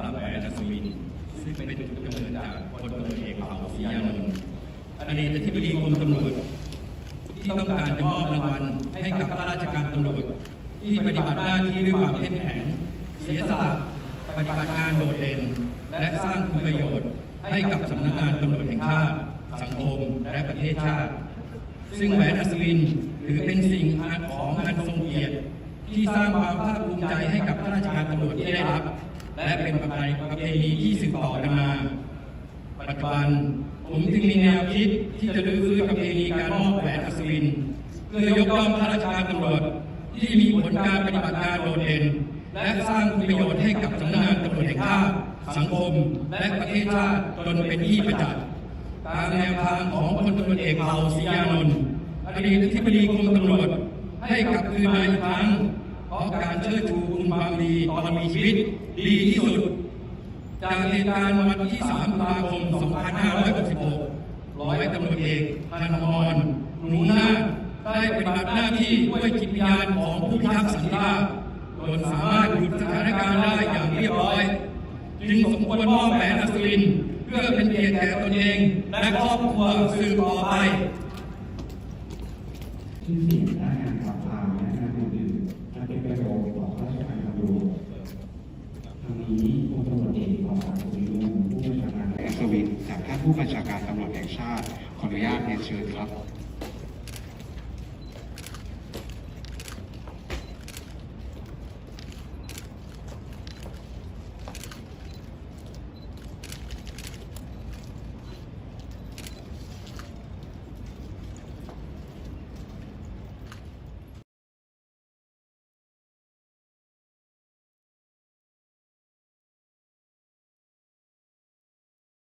แหวินซึ่งเป็นจุดกำเนิดจากพลตำรวจเอกเผ่าศรียานนท์อดีตอธิบดีกรมตำรวจที่ต้องการจะมอบรางวัลให้กับข้าราชการตำรวจที่ปฏิบัติหน้าที่ด้วยความเข้มแข็งเสียสละปฏิบัติงานโดดเด่น และสร้างคุณประโยชน์ให้กับสำนักงานตำรวจแห่งชาติสังคมและประเทศชาติ ซึ่งแหวนอัศวินถือเป็นสิ่งอันของอันทรงเกียรติที่สร้างความภาคภูมิใจให้กับข้าราชการตำรวจที่ได้รับ และเป็นประเพณีที่สืบต่อกันมา ปัจจุบัน ผมจึงมีแนวคิดที่จะรื้อฟื้นประเพณีการมอบแหวนอัศวินเพื่อยกย่องข้าราชการตำรวจที่มีผลการปฏิบัติการโดดเด่น และสร้างคุณประโยชน์ให้กับสำนักงานตำรวจแห่งชาติสังคม และประเทศชาติจนเป็นที่ประจักษ์ตามแนวทางของพลตำรวจเอกเผ่าศรียานนท์อดีตอธิบดีกรมตำรวจให้กลับคืนมาอีกครั้งเพราะการเชิดชูคุณความดี อนมีชีวิตดีที่สุด จากเหตุการณ์วันที่3ตุลาคม 2566 ร้อยตำรวจเอกธนมรหนูนาได้ปฏิบัติหน้าที่ด้วยจิตวิญญาณของผู้พิทักษ์สันติราษฎร์จนสามารถหยุดสถานการณ์ได้อย่างเรียบร้อย จึงสมควรมอบแหวนอัศวิน เพื่อเป็นเกียรติแก่ตนเองและครอบครัวสืบต่อไปชื่อเสียงด้านการขับพาและงานอื่นๆจะเป็นประโยชน์ ผู้บัญชาการตำรวจแห่งชาติขออนุญาตเรียนเชิญครับ